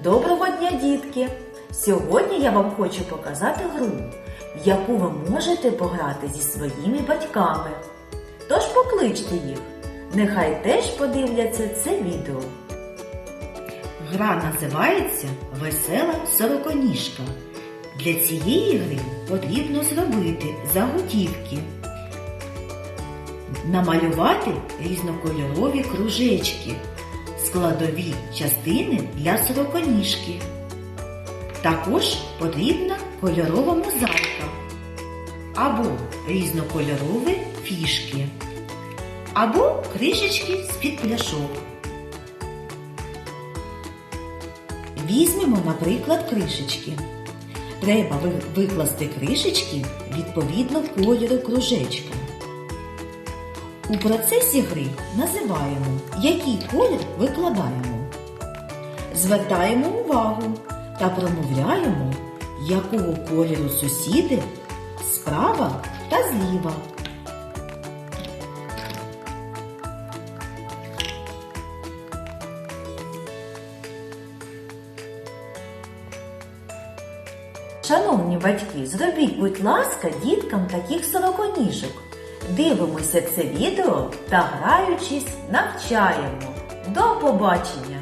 Доброго дня, дітки! Сьогодні я вам хочу показати гру, в яку ви можете пограти зі своїми батьками. Тож покличте їх, нехай теж подивляться це відео. Гра називається Весела сороконіжка. Для цієї гри потрібно зробити заготівки, намалювати різнокольорові кружечки, складові частини для сороконіжки. Також потрібна кольорова мозаїка або різнокольорові фішки, або кришечки з-під пляшок. Візьмемо, наприклад, кришечки. Треба викласти кришечки відповідно кольору кружечка. У процесі гри називаємо, який колір викладаємо. Звертаємо увагу та промовляємо, якого кольору сусіди справа та зліва. Шановні батьки, зробіть, будь ласка, діткам таких сороконіжок. Дивимося це відео та граючись навчаємо. До побачення!